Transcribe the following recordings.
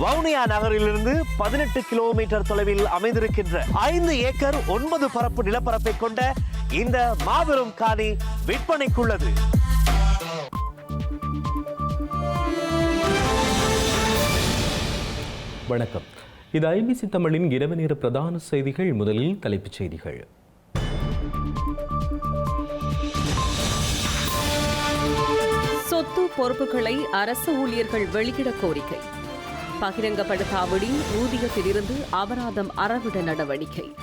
வவுனியா நகரிலிருந்து பதினெட்டு கிலோமீட்டர் தொலைவில் அமைந்திருக்கின்ற ஐந்து ஏக்கர் ஒன்பது பரப்பு நிலப்பரப்பை கொண்ட இந்த மாபெரும் காணி விற்பனைக்குள்ளது. வணக்கம். இது ஐபிசி தமிழின் இரவு நேர பிரதான செய்திகள் முதலில் தலைப்புச் செய்திகள். சொத்து பொறுப்புகளை அரசு ஊழியர்கள் வெளியிட கோரிக்கை. பகிரங்கப்படுத்தாவிடின் ஊதியத்திலிருந்து அபராதம் அறவிட நடவடிக்கை.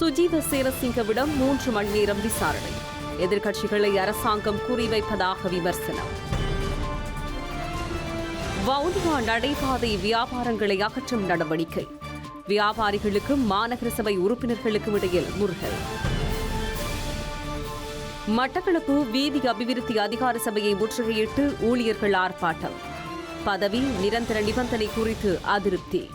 சுஜீவ சேரசிங்கவிடம் மூன்று மணி நேரம் விசாரணை. எதிர்க்கட்சிகளை அரசாங்கம் குறிவைப்பதாக விமர்சனம். வவுனியா நடைபாதை வியாபாரங்களை அகற்றும் நடவடிக்கை. வியாபாரிகளுக்கும் மாநகர சபை உறுப்பினர்களுக்கும் இடையில் முருகல் மட்டக்களப்பு வீதி அபிவிருத்தி அதிகார சபையை முற்றுகையிட்டு ஊழியர்கள் ஆர்ப்பாட்டம். பதவி நிரந்தர நிபந்தனை குறித்து அதிருப்தி.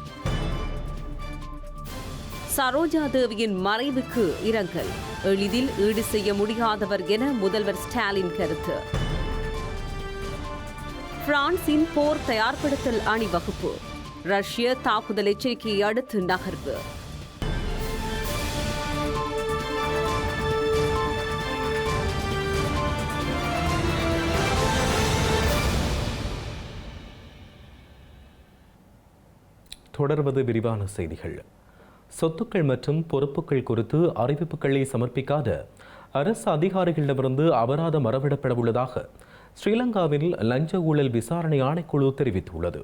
சரோஜா தேவியின் மறைவுக்கு இரங்கல். எளிதில் ஈடு செய்ய முடியாதவர் என முதல்வர் ஸ்டாலின் கருத்து. பிரான்சின் போர் தயார்படுத்தல் அணிவகுப்பு. ரஷ்ய தாக்குதல் எச்சரிக்கையை அடுத்து நகர்வு. தொடர்வது விரிவான செய்திகள். சொத்துக்கள் மற்றும் பொறுப்புகள் குறித்து அறிவிப்புகளை சமர்ப்பிக்காத அரசு அதிகாரிகளிடமிருந்து அபராதம் அறவிடப்பட உள்ளதாக ஸ்ரீலங்காவில் லஞ்ச ஊழல் விசாரணை ஆணைக்குழு தெரிவித்துள்ளது.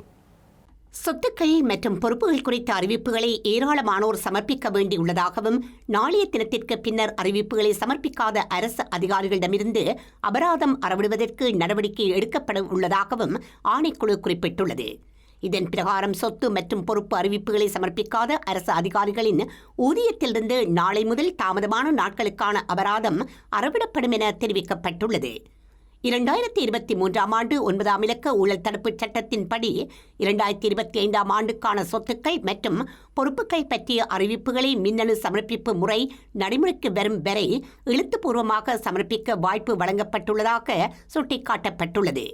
சொத்துக்கள் மற்றும் பொறுப்புகள் குறித்த அறிவிப்புகளை ஏராளமானோர் சமர்ப்பிக்க வேண்டியுள்ளதாகவும் நாளைய தினத்திற்கு பின்னர் அறிவிப்புகளை சமர்ப்பிக்காத அரசு அதிகாரிகளிடமிருந்து அபராதம் அறவிடுவதற்கு நடவடிக்கை எடுக்கப்பட உள்ளதாகவும் ஆணைக்குழு குறிப்பிட்டுள்ளது. இதன் பிரகாரம் சொத்து மற்றும் பொறுப்பு அறிவிப்புகளை சமர்ப்பிக்காத அரசு அதிகாரிகளின் ஊதியத்திலிருந்து நாளை முதல் தாமதமான நாட்களுக்கான அபராதம் அறவிடப்படும் என தெரிவிக்கப்பட்டுள்ளது. இரண்டாயிரத்தி இருபத்தி மூன்றாம் ஆண்டு ஒன்பதாம் இலக்க ஊழல் தடுப்புச் சட்டத்தின்படி இரண்டாயிரத்தி இருபத்தி ஐந்தாம் ஆண்டுக்கான சொத்துக்கள் மற்றும் பொறுப்புகள் பற்றிய அறிவிப்புகளை மின்னணு சமர்ப்பிப்பு முறை நடைமுறைக்கு வரும் வரை எழுத்துப்பூர்வமாக சமர்ப்பிக்க வாய்ப்பு வழங்கப்பட்டுள்ளதாக சுட்டிக்காட்டப்பட்டுள்ளது.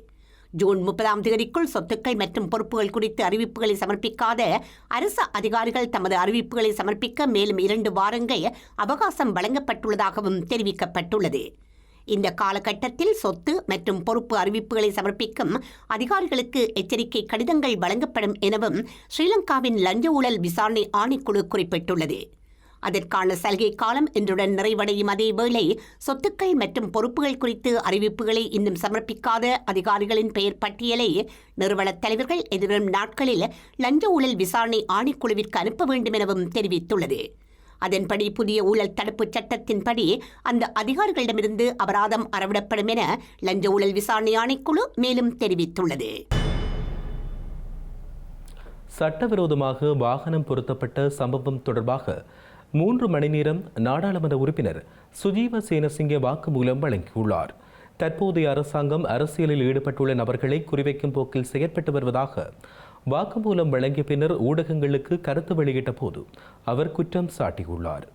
ஜூன் முப்பதாம் தேதிக்குள் சொத்துக்கள் மற்றும் பொறுப்புகள் குறித்து அறிவிப்புகளை சமர்ப்பிக்காத அரசு அதிகாரிகள் தமது அறிவிப்புகளை சமர்ப்பிக்க மேலும் இரண்டு வாரங்கள் அவகாசம் வழங்கப்பட்டுள்ளதாகவும் தெரிவிக்கப்பட்டுள்ளது. இந்த காலகட்டத்தில் சொத்து மற்றும் பொறுப்பு அறிவிப்புகளை சமர்ப்பிக்கும் அதிகாரிகளுக்கு எச்சரிக்கை கடிதங்கள் வழங்கப்படும் எனவும் ஸ்ரீலங்காவின் லஞ்ச ஊழல் விசாரணை ஆணைக்குழு குறிப்பிட்டுள்ளது. அதற்கான சலுகை காலம் இன்றுடன் நிறைவடையும் அதேவேளை சொத்துக்கள் மற்றும் பொறுப்புகள் குறித்து அறிவிப்புகளை இன்னும் சமர்ப்பிக்காத அதிகாரிகளின் பெயர் பட்டியலை நிறுவனத் தலைவர்கள் எதிர்வரும் நாட்களில் லஞ்ச ஊழல் விசாரணை ஆணைக்குழுவிற்கு அனுப்ப வேண்டும் எனவும் தெரிவித்துள்ளது. அதன்படி புதிய ஊழல் தடுப்பு சட்டத்தின்படி அந்த அதிகாரிகளிடமிருந்து அபராதம் அறவிடப்படும் என லஞ்ச ஊழல் விசாரணை ஆணைக்குழு மேலும் தெரிவித்துள்ளது. சட்டவிரோதமாக வாகனம் பொருத்தப்பட்ட சம்பவம் தொடர்பாக மூன்று மணி நேரம் நாடாளுமன்ற உறுப்பினர் சுஜீவ சேனசிங்க வாக்குமூலம் வழங்கியுள்ளார். தற்போதைய அரசாங்கம் அரசியலில் ஈடுபட்டுள்ள நபர்களை குறிவைக்கும் போக்கில் செயற்பட்டு வருவதாக வாக்குமூலம் வழங்கிய பின்னர் ஊடகங்களுக்கு கருத்து வெளியிட்ட போது அவர் குற்றம் சாட்டியுள்ளார்.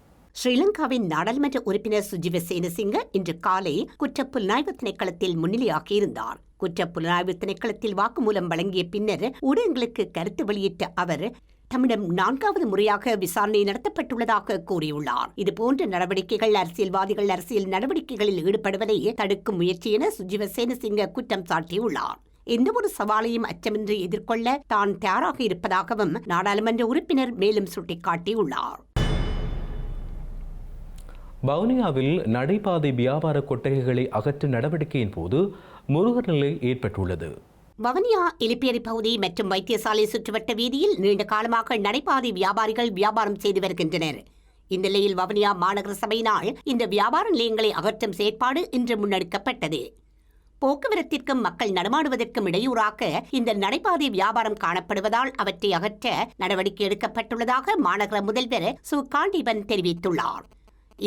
ஸ்ரீலங்காவின் நாடாளுமன்ற உறுப்பினர் சுஜிவ சேனசிங்க இன்று காலை குற்றப்புலனாய்வு திணைக்களத்தில் முன்னிலையாகியிருந்தார். குற்றப்புலனாய்வு திணைக்களத்தில் வாக்குமூலம் வழங்கிய பின்னர் ஊடகங்களுக்கு கருத்து வெளியிட்ட அவர் தம்மிடம் நான்காவது முறையாக விசாரணை நடத்தப்பட்டுள்ளதாக கூறியுள்ளார். இதுபோன்ற நடவடிக்கைகள் அரசியல்வாதிகள் அரசியல் நடவடிக்கைகளில் ஈடுபடுவதை தடுக்கும் முயற்சி என சுஜிவ சேனசிங்க குற்றம் சாட்டியுள்ளார். எந்தவொரு சவாலையும் அச்சமின்றி எதிர்கொள்ள தான் தயாராக இருப்பதாகவும் நாடாளுமன்ற உறுப்பினர் மேலும் சுட்டிக்காட்டியுள்ளார். வவுனியாவில் நடைபாதை வியாபார கொட்டகைகளை அகற்றும் நடவடிக்கையின் போது முருகர் நிலை ஏற்பட்டுள்ளது. வவனியா இலிப்பேரி பகுதி மற்றும் வைத்தியசாலை சுற்றுவட்ட வீதியில் நீண்ட காலமாக நடைபாதை வியாபாரிகள் வியாபாரம் செய்து வருகின்றனர். இந்நிலையில் வவனியா மாநகர சபையினால் இந்த வியாபார நிலையங்களை அகற்றும் செயற்பாடு இன்று முன்னெடுக்கப்பட்டது. போக்குவரத்திற்கும் மக்கள் நடமாடுவதற்கும் இடையூறாக இந்த நடைபாதை வியாபாரம் காணப்படுவதால் அவற்றை அகற்ற நடவடிக்கை எடுக்கப்பட்டுள்ளதாக மாநகர முதல்வர் சு. காண்டீபன் தெரிவித்துள்ளார்.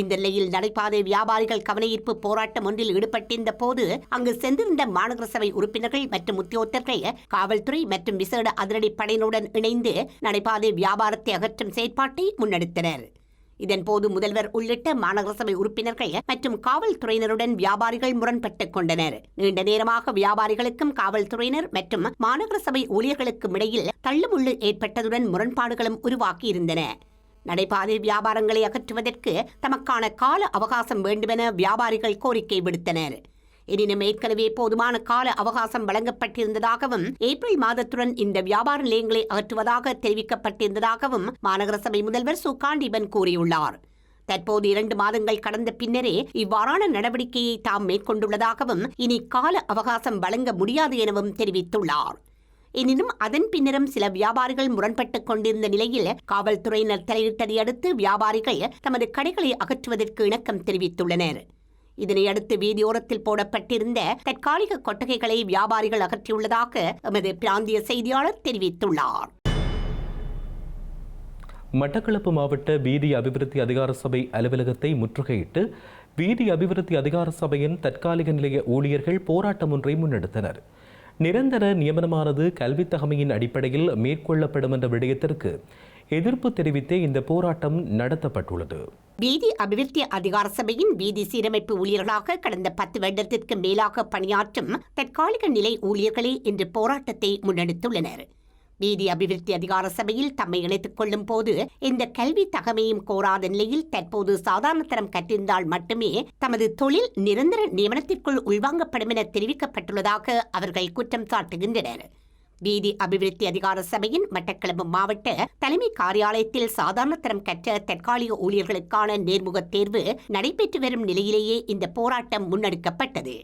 இந்த நிலையில் நடைபாதை வியாபாரிகள் கவனஈர்ப்பு போராட்டம் ஒன்றில் ஈடுபட்டிருந்த போது அங்கு சென்றிருந்த மாநகர சபை உறுப்பினர்கள் மற்றும் உத்தியோகத்தர்கள் காவல்துறை மற்றும் விசேட அதிரடி படையினருடன் இணைந்து நடைபாதை வியாபாரத்தை அகற்றும் செயற்பாட்டை முன்னெடுத்தனர். இதன்போது முதல்வர் உள்ளிட்ட மாநகர சபை உறுப்பினர்கள் மற்றும் காவல்துறையினருடன் வியாபாரிகள் முரண்பட்டுக் கொண்டனர். நீண்ட நேரமாக வியாபாரிகளுக்கும் காவல்துறையினர் மற்றும் மாநகர சபை ஊழியர்களுக்கும் இடையில் தள்ளுமுள்ளு ஏற்பட்டதுடன் முரண்பாடுகளும் உருவாகியிருந்தன. நடைபாதை வியாபாரங்களை அகற்றுவதற்கு தமக்கான கால அவகாசம் வேண்டுமென வியாபாரிகள் கோரிக்கை விடுத்தனர். எனினும் ஏற்கனவே போதுமான கால அவகாசம் வழங்கப்பட்டிருந்ததாகவும் ஏப்ரல் மாதத்துடன் இந்த வியாபார நிலையங்களை அகற்றுவதாக தெரிவிக்கப்பட்டிருந்ததாகவும் மாநகர சபை முதல்வர் சு. காண்டீபன் கூறியுள்ளார். தற்போது இரண்டு மாதங்கள் கடந்த பின்னரே இவ்வாறான நடவடிக்கையை தாம் மேற்கொண்டுள்ளதாகவும் இனி கால அவகாசம் வழங்க முடியாது எனவும் தெரிவித்துள்ளார். எனினும் அதன் பின்னரும் சில வியாபாரிகள் முரண்பட்டுக் கொண்டிருந்த நிலையில் காவல்துறையினர் தலையிட்டதை அடுத்து வியாபாரிகள் தமது கடைகளை அகற்றுவதற்கு இணக்கம் தெரிவித்துள்ளனர். இதனையடுத்து வீதியோரத்தில் போடப்பட்டிருந்த தற்காலிக கொட்டகைகளை வியாபாரிகள் அகற்றியுள்ளதாக எமது பிராந்திய செய்தியாளர் தெரிவித்துள்ளார். மட்டக்களப்பு மாவட்ட வீதி அபிவிருத்தி அதிகார சபை அலுவலகத்தை முற்றுகையிட்டு வீதி அபிவிருத்தி அதிகார சபையின் தற்காலிக நிலைய ஊழியர்கள் போராட்டம் ஒன்றை முன்னெடுத்தனர். நிரந்தர நியமனமானது கல்வித் தகமையின் அடிப்படையில் மேற்கொள்ளப்படும் என்ற விடயத்திற்கு எதிர்ப்பு தெரிவித்தே இந்த போராட்டம் நடத்தப்பட்டுள்ளது. வீதி அபிவிருத்தி அதிகார சபையின் வீதி சீரமைப்பு ஊழியர்களாக கடந்த பத்து வருடத்திற்கு மேலாக பணியாற்றும் தற்காலிக நிலை ஊழியர்களே இன்று போராட்டத்தை முன்னெடுத்துள்ளனர். வீதி அபிவிருத்தி அதிகார சபையில் தம்மை இணைத்துக் கொள்ளும் போது இந்த கல்வி தகமையும் கோராத நிலையில் தற்போது சாதாரண தரம் கற்றிருந்தால் மட்டுமே தமது தொழில் நிரந்தர நியமனத்திற்குள் உள்வாங்கப்படும் என தெரிவிக்கப்பட்டுள்ளதாக அவர்கள் குற்றம் சாட்டுகின்றனர். வீதி அபிவிருத்தி அதிகார சபையின் மட்டக்களப்பு மாவட்ட தலைமை காரியாலயத்தில் சாதாரணத்தரம் கற்ற தற்காலிக ஊழியர்களுக்கான நேர்முகத் தேர்வு நடைபெற்று வரும் நிலையிலேயே இந்த போராட்டம் முன்னெடுக்கப்பட்டது.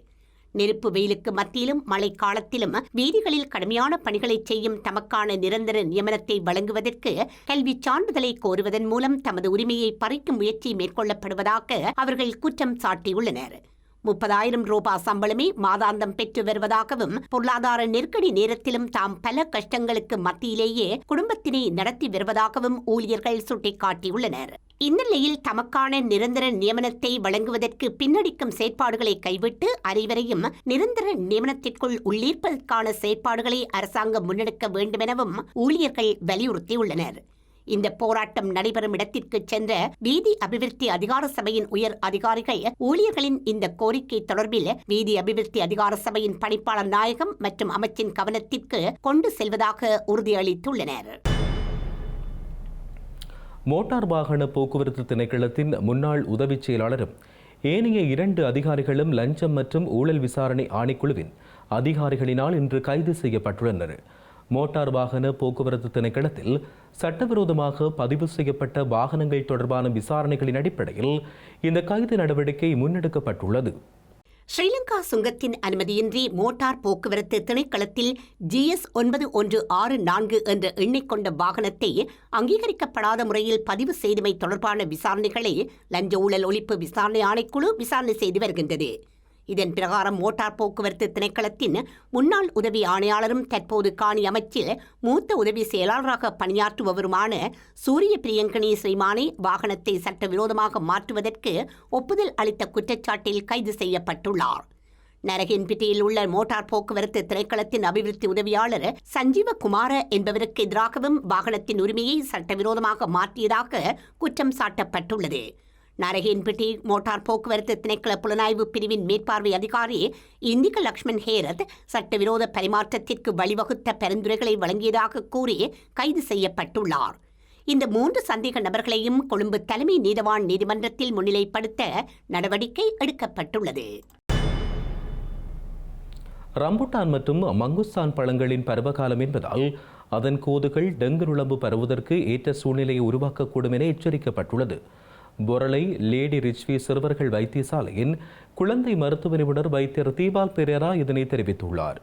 நெருப்பு வெயிலுக்கு மத்தியிலும் மழைக்காலத்திலும் வீதிகளில் கடுமையான பணிகளை செய்யும் தமக்கான நிரந்தர நியமனத்தை வழங்குவதற்கு கல்வி சான்றிதழை கோருவதன் மூலம் தமது உரிமையை பறிக்கும் முயற்சி மேற்கொள்ளப்படுவதாக அவர்கள் குற்றம் சாட்டியுள்ளனர். முப்பதாயிரம் ரூபாய் சம்பளமே மாதாந்தம் பெற்று வருவதாகவும் பொருளாதார நெருக்கடி நேரத்திலும் தாம் பல கஷ்டங்களுக்கு மத்தியிலேயே குடும்பத்தினை நடத்தி வருவதாகவும் ஊழியர்கள் சுட்டிக்காட்டியுள்ளனர். இந்நிலையில் தமக்கான நிரந்தர நியமனத்தை வழங்குவதற்கு பின்னடிக்கும் செயற்பாடுகளை கைவிட்டு அனைவரையும் நிரந்தர நியமனத்திற்குள் உள்ளீர்ப்பதற்கான செயற்பாடுகளை அரசாங்கம் முன்னெடுக்க வேண்டுமெனவும் ஊழியர்கள் வலியுறுத்தியுள்ளனர். இந்த போராட்டம் நடைபெறும் இடத்திற்கு சென்ற வீதி அபிவிருத்தி அதிகார சபையின் உயர் அதிகாரிகள் ஊழியர்களின் இந்த கோரிக்கை தொடர்பில் வீதி அபிவிருத்தி அதிகார சபையின் பணிப்பாளர் நாயகம் மற்றும் அமைச்சின் கவனத்திற்கு கொண்டு செல்வதாக உறுதியளித்துள்ளனர். மோட்டார் வாகன போக்குவரத்து திணைக்களத்தின் முன்னாள் உதவிச் செயலாளரும் ஏனைய இரண்டு அதிகாரிகளும் லஞ்சம் மற்றும் ஊழல் விசாரணை ஆணைக்குழுவின் அதிகாரிகளினால் இன்று கைது செய்யப்பட்டுள்ளனர். மோட்டார் வாகன போக்குவரத்து திணைக்களத்தில் சட்டவிரோதமாக பதிவு செய்யப்பட்ட வாகனங்கள் தொடர்பான விசாரணைகளின் அடிப்படையில் இந்த கைது நடவடிக்கை முன்னெடுக்கப்பட்டுள்ளது. ஸ்ரீலங்கா சுங்கத்தின் அனுமதியின்றி மோட்டார் போக்குவரத்து திணைக்களத்தில் ஜிஎஸ் ஒன்பது ஒன்று ஆறு நான்கு என்ற எண்ணை கொண்ட வாகனத்தை அங்கீகரிக்கப்படாத முறையில் பதிவு செய்தமை தொடர்பான விசாரணைகளை லஞ்ச ஊழல் ஒழிப்பு விசாரணை ஆணைக்குழு விசாரணை செய்து வருகின்றது. இதன் பிரகாரம் மோட்டார் போக்குவரத்து திணைக்களத்தின் முன்னாள் உதவி ஆணையாளரும் தற்போது காணி அமைச்சில் மூத்த உதவி செயலாளராக பணியாற்றுபவருமான சூரிய பிரியங்கனி ஸ்ரீமானை வாகனத்தை சட்டவிரோதமாக மாற்றுவதற்கு ஒப்புதல் அளித்த குற்றச்சாட்டில் கைது செய்யப்பட்டுள்ளார். நரகின்பிட்டியில் உள்ள மோட்டார் போக்குவரத்து திணைக்களத்தின் அபிவிருத்தி உதவியாளர் சஞ்சீவ குமார என்பவருக்கு எதிராகவும் வாகனத்தின் உரிமையை சட்டவிரோதமாக மாற்றியதாக குற்றம் சாட்டப்பட்டுள்ளது. நரகேன்பட்டி மோட்டார் போக்குவரத்து திணைக்கள புலனாய்வு பிரிவின் மேற்பார்வை அதிகாரி இந்திக லக்ஷ்மண் ஹேரத் சட்டவிரோத பரிமாற்றத்திற்கு வழிவகுத்த பரிந்துரைகளை வழங்கியதாக கூறி கைது செய்யப்பட்டுள்ளார். இந்த மூன்று சந்தேக நபர்களையும் கொழும்பு தலைமை நீதவான் நீதிமன்றத்தில் முன்னிலைப்படுத்த நடவடிக்கை எடுக்கப்பட்டுள்ளது. ரம்புட்டான் மற்றும் மங்குஸ்தான் பழங்களின் பருவகாலம் என்பதால் அதன் கோதுகள் டெங்கு நுழம்பு பரவுவதற்கு ஏற்ற சூழ்நிலையை உருவாக்கக்கூடும் என எச்சரிக்கப்பட்டுள்ளது. பொரளை லேடி ரிச்வி சிறுவர்கள் வைத்தியசாலையின் குழந்தை மருத்துவ நிபுணர் வைத்தியர் தீபால் பெரேரா இதனை தெரிவித்துள்ளார்.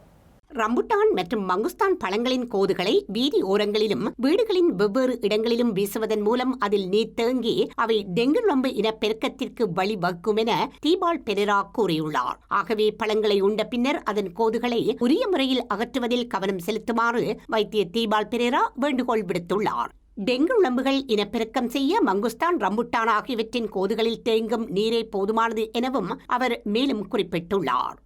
ரம்புட்டான் மற்றும் மங்குஸ்தான் பழங்களின் கோதுகளை வீதி ஓரங்களிலும் வீடுகளின் வெவ்வேறு இடங்களிலும் வீசுவதன் மூலம் அதில் நீர் தேங்கி அவை டெங்கு நொம்பு இனப்பெருக்கத்திற்கு வழிவகுக்கும் என தீபால் பெரேரா கூறியுள்ளார். ஆகவே பழங்களை உண்ட பின்னர் அதன் கோதுகளை உரிய முறையில் அகற்றுவதில் கவனம் செலுத்துமாறு வைத்திய தீபால் பெரேரா வேண்டுகோள் விடுத்துள்ளார். டெங்கு உளம்புகள் இனப்பெருக்கம் செய்ய மங்குஸ்தான் ரம்புட்டான் ஆகியவற்றின் கோதுகளில் தேங்கும் நீரே போதுமானது எனவும் அவர் மேலும் குறிப்பிட்டுள்ளார்.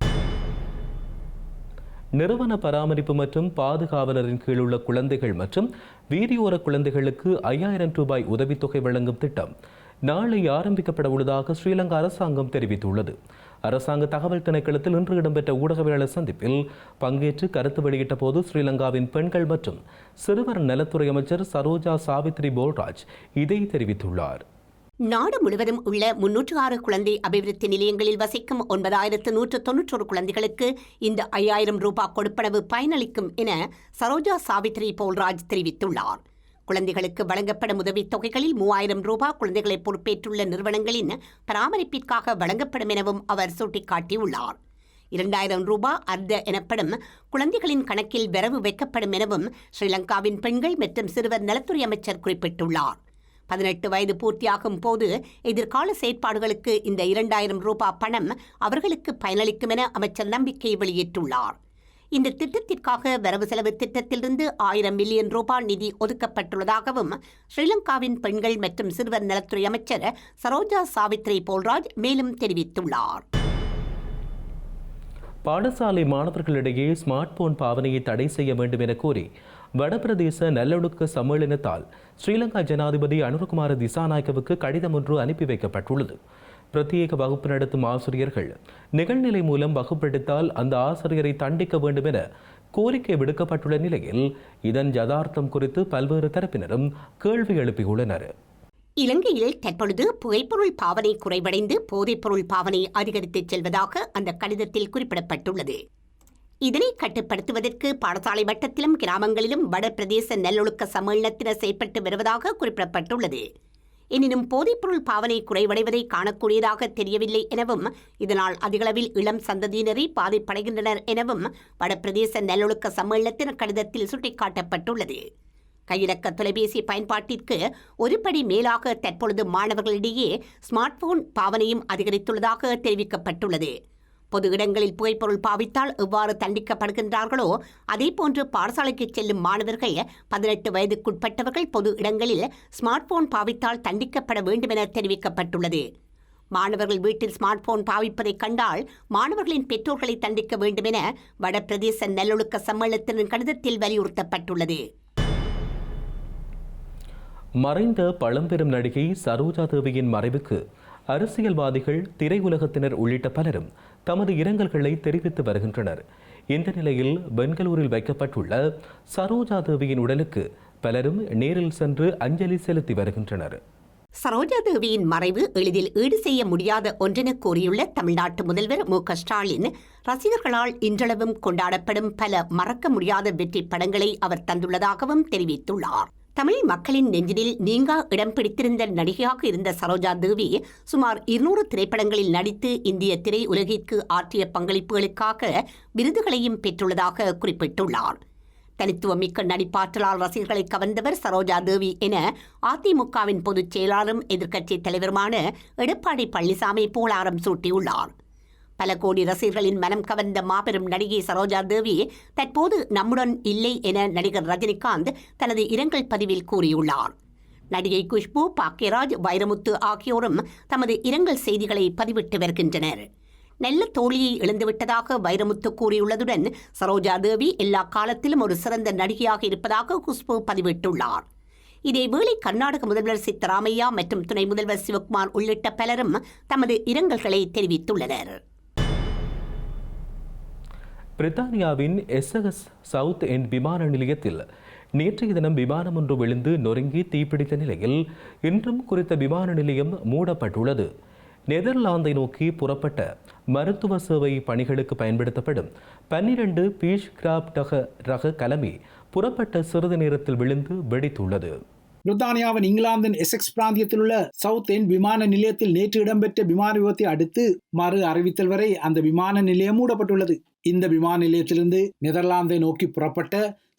நிறுவன பராமரிப்பு மற்றும் பாதுகாவலரின் கீழ் உள்ள குழந்தைகள் மற்றும் வீதியோர குழந்தைகளுக்கு ஐயாயிரம் ரூபாய் உதவித்தொகை வழங்கும் திட்டம் நாளை ஆரம்பிக்கப்பட உள்ளதாக ஸ்ரீலங்கா அரசாங்கம் தெரிவித்துள்ளது. அரசாங்க தகவல் திணைக்களத்தில் இன்று இடம்பெற்ற ஊடகவியலாளர் சந்திப்பில் பங்கேற்று கருத்து வெளியிட்ட போது ஸ்ரீலங்காவின் பெண்கள் மற்றும் சிறுவர் நலத்துறை அமைச்சர் சரோஜா சாவித்ரி போல்ராஜ் இதை தெரிவித்துள்ளார். நாடு முழுவதும் உள்ள முன்னூற்று ஆறு குழந்தை அபிவிருத்தி நிலையங்களில் வசிக்கும் ஒன்பதாயிரத்து நூற்று தொன்னூற்றொரு குழந்தைகளுக்கு இந்த ஐயாயிரம் ரூபாய் கொடுப்பனவு பயனளிக்கும் என சரோஜா சாவித்ரி போல்ராஜ் தெரிவித்துள்ளார். குழந்தைகளுக்கு வழங்கப்படும் உதவித் தொகைகளில் மூவாயிரம் ரூபாய் குழந்தைகளை பொறுப்பேற்றுள்ள நிறுவனங்களின் பராமரிப்பிற்காக வழங்கப்படும் எனவும் அவர் சுட்டிக்காட்டியுள்ளார். இரண்டாயிரம் ரூபாய் அர்த்த எனப்படும் குழந்தைகளின் கணக்கில் வரவு வைக்கப்படும் எனவும் ஸ்ரீலங்காவின் பெண்கள் மற்றும் சிறுவர் நலத்துறை அமைச்சர் குறிப்பிட்டுள்ளார். பதினெட்டு வயது பூர்த்தியாகும் போது எதிர்கால செயற்பாடுகளுக்கு இந்த இரண்டாயிரம் ரூபாய் பணம் அவர்களுக்கு பயனளிக்கும் என அமைச்சர் நம்பிக்கை வெளியிட்டுள்ளார். இந்த திட்டத்திற்காக வரவு செலவு திட்டத்திலிருந்து ஆயிரம் மில்லியன் ரூபாய் நிதி ஒதுக்கப்பட்டுள்ளதாகவும் ஸ்ரீலங்காவின் பெண்கள் மற்றும் சிறுவர் நலத்துறை அமைச்சர் சரோஜா சாவித்ரி போல்ராஜ் மேலும் தெரிவித்துள்ளார். பாடசாலை மாணவர்களிடையே ஸ்மார்ட் போன் பாவனையை தடை செய்ய வேண்டும் என கோரி வடபிரதேச நல்லொழுக்க சம்மேளனத்தால் ஸ்ரீலங்கா ஜனாதிபதி அனுரகுமார திசாநாயக்கவுக்கு கடிதம் ஒன்று அனுப்பி வைக்கப்பட்டுள்ளது. பிரத்யேக வகுப்பு நடத்தும் ஆசிரியர்கள் நிகழ்நிலை மூலம் வகுப்பெடுத்தால் அந்த ஆசிரியரை தண்டிக்க வேண்டும் என கோரிக்கை விடுக்கப்பட்டுள்ள நிலையில் இதன் யதார்த்தம் குறித்து பல்வேறு தரப்பினரும் கேள்வி எழுப்பியுள்ளனர். இலங்கையில் தற்பொழுது புகைப்பொருள் பாவனை குறைவடைந்து போதைப்பொருள் பாவனை அதிகரித்துச் செல்வதாக அந்த கடிதத்தில் குறிப்பிடப்பட்டுள்ளது. இதனை கட்டுப்படுத்துவதற்கு பாடசாலை வட்டத்திலும் கிராமங்களிலும் வடபிரதேச நல்லொழுக்க சம்மேளனத்தினர் செயற்பட்டு வருவதாக குறிப்பிடப்பட்டுள்ளது. எனினும் போதைப்பொருள் பாவனை குறைவடைவதை காணக்கூடியதாக தெரியவில்லை எனவும் இதனால் அதிகளவில் இளம் சந்ததியினரை பாதிப்படைகின்றனர் எனவும் வடபிரதேச நல்லொழுக்க சம்மேளனத்தின் கடிதத்தில் சுட்டிக்காட்டப்பட்டுள்ளது. கையிலக்க தொலைபேசி பயன்பாட்டிற்கு ஒரு படி மேலாக தற்பொழுது மாணவர்களிடையே ஸ்மார்ட் போன் பாவனையும் அதிகரித்துள்ளதாக தெரிவிக்கப்பட்டுள்ளது. பொது இடங்களில் புகைப்பொருள் பாவித்தால் எவ்வாறு தண்டிக்கப்படுகின்றார்களோ அதேபோன்று பாடசாலைக்கு செல்லும் மாணவர்கள் பதினெட்டு வயதுக்குட்பட்டவர்கள் பொது இடங்களில் ஸ்மார்ட் போன் பாவித்தால் தண்டிக்கப்பட வேண்டும் என தெரிவிக்கப்பட்டுள்ளது. மாணவர்கள் வீட்டில் ஸ்மார்ட் போன் பாவிப்பதை கண்டால் மாணவர்களின் பெற்றோர்களை தண்டிக்க வேண்டும் என வடபிரதேச நல்லொழுக்க சம்மேளனத்தின் கடிதத்தில் வலியுறுத்தப்பட்டுள்ளது. மறைந்த பழம்பெரும் நடிகை சரோஜா தேவியின் மறைவுக்கு அரசியல்வாதிகள் திரையுலகத்தினர் உள்ளிட்ட பலரும் தமது இரங்கல்களை தெரிவித்து வருகின்றனர். இந்த நிலையில் பெங்களூரில் வைக்கப்பட்டுள்ள சரோஜா தேவியின் உடலுக்கு பலரும் நேரில் சென்று அஞ்சலி செலுத்தி வருகின்றனர். சரோஜா தேவியின் மறைவு எளிதில் ஈடு செய்ய முடியாத ஒன்றென கூறியுள்ள தமிழ்நாட்டு முதல்வர் மு க ஸ்டாலின் ரசிகர்களால் இன்றளவும் கொண்டாடப்படும் பல மறக்க முடியாத வெற்றி படங்களை அவர் தந்துள்ளதாகவும் தெரிவித்துள்ளார். தமிழ் மக்களின் நெஞ்சினில் நீங்கா இடம் பிடித்திருந்த நடிகையாக இருந்த சரோஜா தேவி சுமார் இருநூறு திரைப்படங்களில் நடித்து இந்திய திரை உலகிற்கு ஆற்றிய பங்களிப்புகளுக்காக விருதுகளையும் பெற்றுள்ளதாக குறிப்பிட்டுள்ளார். தனித்துவமிக்க நடிப்பாற்றலால் ரசிகர்களை கவர்ந்தவர் சரோஜா தேவி என அதிமுகவின் பொதுச் செயலாளரும் எதிர்க்கட்சித் தலைவருமான எடப்பாடி பழனிசாமி புகழாரம் சூட்டியுள்ளார். பல கோடி ரசிகர்களின் மனம் கவர்ந்த மாபெரும் நடிகை சரோஜா தேவி தற்போது நம்முடன் இல்லை என நடிகர் ரஜினிகாந்த் தனது இரங்கல் பதிவில் கூறியுள்ளார். நடிகை குஷ்பு பாக்கியராஜ் வைரமுத்து ஆகியோரும் தமது இரங்கல் செய்திகளை பதிவிட்டு வருகின்றனர். நல்ல தோழியை இழந்துவிட்டதாக வைரமுத்து கூறியுள்ளதுடன் சரோஜா தேவி எல்லா காலத்திலும் ஒரு சிறந்த நடிகையாக இருப்பதாக குஷ்பு பதிவிட்டுள்ளார். இதேவேளை கர்நாடக முதல்வர் சித்தராமையா மற்றும் துணை முதல்வர் சிவகுமார் உள்ளிட்ட பலரும் தமது இரங்கல்களை தெரிவித்துள்ளனர். பிரித்தானியாவின் எஸ்எஸ் சவுத் எண்ட் விமான நிலையத்தில் நேற்றைய தினம் விமானம் ஒன்று விழுந்து நொறுங்கி தீப்பிடித்த நிலையில் இன்றும் குறித்த விமான நிலையம் மூடப்பட்டுள்ளது. நெதர்லாந்தை நோக்கி புறப்பட்ட மருத்துவ சேவை பணிகளுக்கு பயன்படுத்தப்படும் பன்னிரண்டு பீஷ் கிராப்ட் ரக ரக கலமி புறப்பட்ட சிறிது நேரத்தில் விழுந்து வெடித்துள்ளது. பிரித்தானியாவின் இங்கிலாந்தின் எசெக்ஸ் பிராந்தியத்தில் உள்ள சவுத் எண்ட் விமான நிலையத்தில் நேற்று இடம்பெற்ற விமான விபத்தை அடுத்து மறு அறிவித்தல் வரை அந்த விமான நிலையம் மூடப்பட்டுள்ளது. இந்த விமான நிலையத்திலிருந்து நெதர்லாந்தை நோக்கி புறப்பட்ட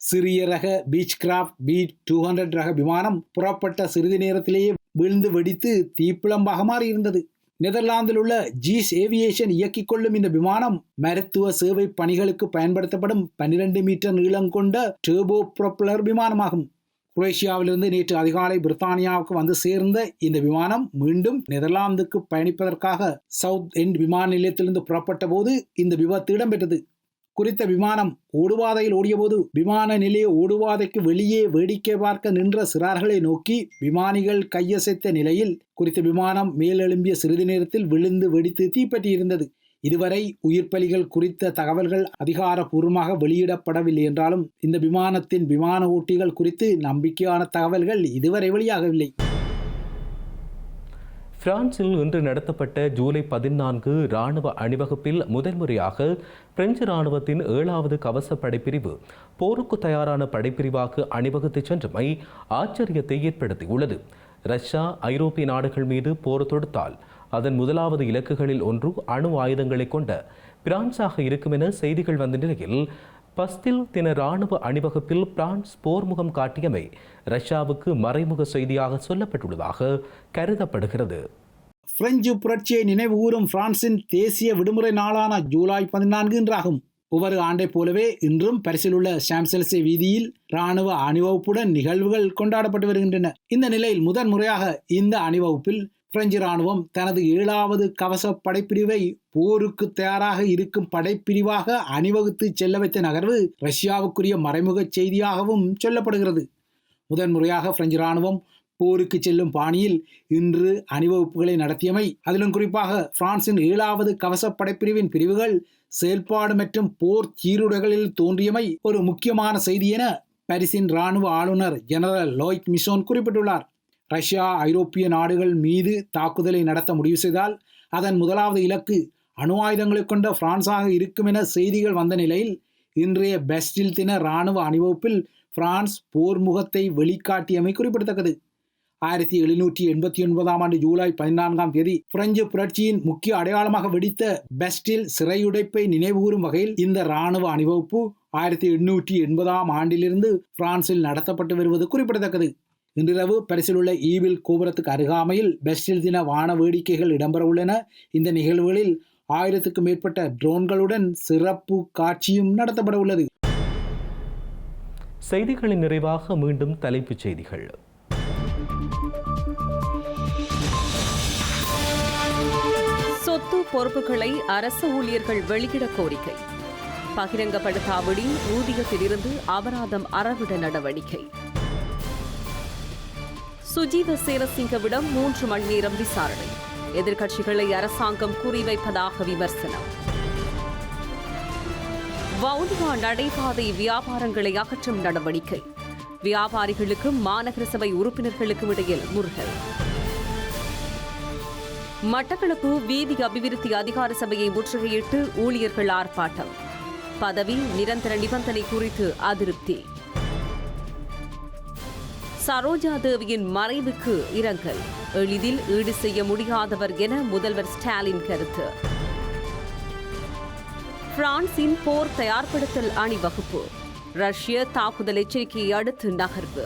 சிறிய ரக Beechcraft B two hundred ரக விமானம் புறப்பட்ட சிறிது நேரத்திலேயே விழுந்து வெடித்து தீப்பிழம்பாக மாறியிருந்தது. நெதர்லாந்தில் உள்ள ஜீஸ் ஏவியேஷன் இயக்கிக் கொள்ளும் இந்த விமானம் மருத்துவ சேவை பணிகளுக்கு பயன்படுத்தப்படும் பன்னிரண்டு மீட்டர் நீளம் கொண்ட டேபோ ப்ரொப்பலர் விமானமாகும். குரேஷியாவிலிருந்து நேற்று அதிகாலை பிரித்தானியாவுக்கு வந்து சேர்ந்த இந்த விமானம் மீண்டும் நெதர்லாந்துக்கு பயணிப்பதற்காக சவுத் எண்ட் விமான நிலையத்திலிருந்து புறப்பட்ட போது இந்த விபத்து இடம்பெற்றது. குறித்த விமானம் ஓடுபாதையில் ஓடியபோது விமான நிலைய ஓடுபாதைக்கு வெளியே வேடிக்கை பார்க்க நின்ற சிறார்களை நோக்கி விமானிகள் கையசைத்த நிலையில் குறித்த விமானம் மேலெழும்பிய சிறிது நேரத்தில் விழுந்து வெடித்து தீப்பற்றியிருந்தது. இதுவரை உயிர் பலிகள் குறித்த தகவல்கள் அதிகாரப்பூர்வமாக வெளியிடப்படவில்லை என்றாலும் இந்த விமானத்தின் விமான ஓட்டிகள் குறித்து நம்பிக்கையான தகவல்கள் இதுவரை வெளியாகவில்லை. பிரான்சில் இன்று நடத்தப்பட்ட ஜூலை பதினான்கு இராணுவ அணிவகுப்பில் முதன்முறையாக பிரெஞ்சு இராணுவத்தின் ஏழாவது கவச படைப்பிரிவு போருக்கு தயாரான படைப்பிரிவாக அணிவகுத்து சென்றமை ஆச்சரியத்தை ஏற்படுத்தியுள்ளது. ரஷ்யா ஐரோப்பிய நாடுகள் மீது போர் தொடுத்தால் அதன் முதலாவது இலக்குகளில் ஒன்று அணு ஆயுதங்களை கொண்ட பிரான்ஸாக இருக்கும் என செய்திகள் வந்த நிலையில் பஸ்தில் தின ராணுவ அணிவகுப்பில் பிரான்ஸ் போர்முகம் காட்டியமை ரஷ்யாவுக்கு மறைமுக செய்தியாக சொல்லப்பட்டுள்ளதாக கருதப்படுகிறது. பிரெஞ்சு புரட்சியை நினைவுகூரும் பிரான்சின் தேசிய விடுமுறை நாளான ஜூலை பதினான்கு என்றாகும். ஒவ்வொரு ஆண்டைப் போலவே இன்றும் பரிசில் உள்ள சாம்செல்சே வீதியில் ராணுவ அணிவகுப்புடன் நிகழ்வுகள் கொண்டாடப்பட்டு வருகின்றன. இந்த நிலையில் முதன் முறையாக இந்த அணிவகுப்பில் பிரெஞ்சு ராணுவம் தனது ஏழாவது கவச படைப்பிரிவை போருக்கு தயாராக இருக்கும் படைப்பிரிவாக அணிவகுத்து செல்ல வைத்த நகர்வு ரஷ்யாவுக்குரிய மறைமுக செய்தியாகவும் சொல்லப்படுகிறது. முதன்முறையாக பிரெஞ்சு ராணுவம் போருக்கு செல்லும் பாணியில் இன்று அணிவகுப்புகளை நடத்தியமை அதிலும் குறிப்பாக பிரான்சின் ஏழாவது கவச படைப்பிரிவின் பிரிவுகள் செயல்பாடு மற்றும் போர் சீருடைகளில் தோன்றியமை ஒரு முக்கியமான செய்தி என பரிசின் ராணுவ ஆளுநர் ஜெனரல் லோய்ட் மிஷோன் குறிப்பிட்டுள்ளார். ரஷ்யா ஐரோப்பிய நாடுகள் மீது தாக்குதலை நடத்த முடிவு செய்தால் அதன் முதலாவது இலக்கு அணு ஆயுதங்களை கொண்ட பிரான்சாக இருக்கும் என செய்திகள் வந்த நிலையில் இன்றைய பெஸ்டில் தின இராணுவ அணிவகுப்பில் பிரான்ஸ் போர் முகத்தை வெளிக்காட்டியமை குறிப்பிடத்தக்கது. ஆயிரத்தி எழுநூற்றி எண்பத்தி ஒன்பதாம் ஆண்டு ஜூலை பதினான்காம் தேதி பிரெஞ்சு புரட்சியின் முக்கிய அடையாளமாக வெடித்த பெஸ்டில் சிறையுடைப்பை நினைவுகூரும் வகையில் இந்த இராணுவ அணிவகுப்பு ஆயிரத்தி எண்ணூற்றி எண்பதாம் ஆண்டிலிருந்து பிரான்சில் நடத்தப்பட்டு வருவது குறிப்பிடத்தக்கது. இன்றிரவு பரிசில் உள்ள ஈவில் கோபுரத்துக்கு அருகாமையில் பெஸ்டில் தின வான வேடிக்கைகள் இடம்பெற உள்ளன இந்த நிகழ்வுகளில் ஆயிரத்துக்கும் மேற்பட்ட ட்ரோன்களுடன் சிறப்பு காட்சியும் நடத்தப்பட உள்ளது செய்திகளின் நிறைவாக மீண்டும் தலைப்புச் செய்திகள். சொத்து பொறுப்புகளை அரசு ஊழியர்கள் வெளியிட கோரிக்கை. பகிரங்கப்படுத்தாவிடி ஊதியத்திலிருந்து அபராதம் அறவிட நடவடிக்கை. சுஜீத சேனசிங்கவிடம் மூன்று மணி நேரம் விசாரணை. எதிர்க்கட்சிகளை அரசாங்கம் குறிவைப்பதாக விமர்சனம். வவுனியா நடைபாதை வியாபாரங்களை அகற்றும் நடவடிக்கை. வியாபாரிகளுக்கும் மாநகர சபை உறுப்பினர்களுக்கும் இடையில் முருகல் மட்டக்களப்பு வீதி அபிவிருத்தி அதிகார சபையை முற்றுகையிட்டு ஊழியர்கள் ஆர்ப்பாட்டம். பதவி நிரந்தர நிபந்தனை குறித்து அதிருப்தி. சரோஜா தேவியின் மறைவுக்கு இரங்கல். எளிதில் ஈடு செய்ய முடியாதவர் என முதல்வர் ஸ்டாலின் கருத்து. பிரான்சின் போர் தயார்படுத்தல் அணிவகுப்பு. ரஷ்ய தாக்குதல் எச்சரிக்கையை அடுத்து நகர்வு.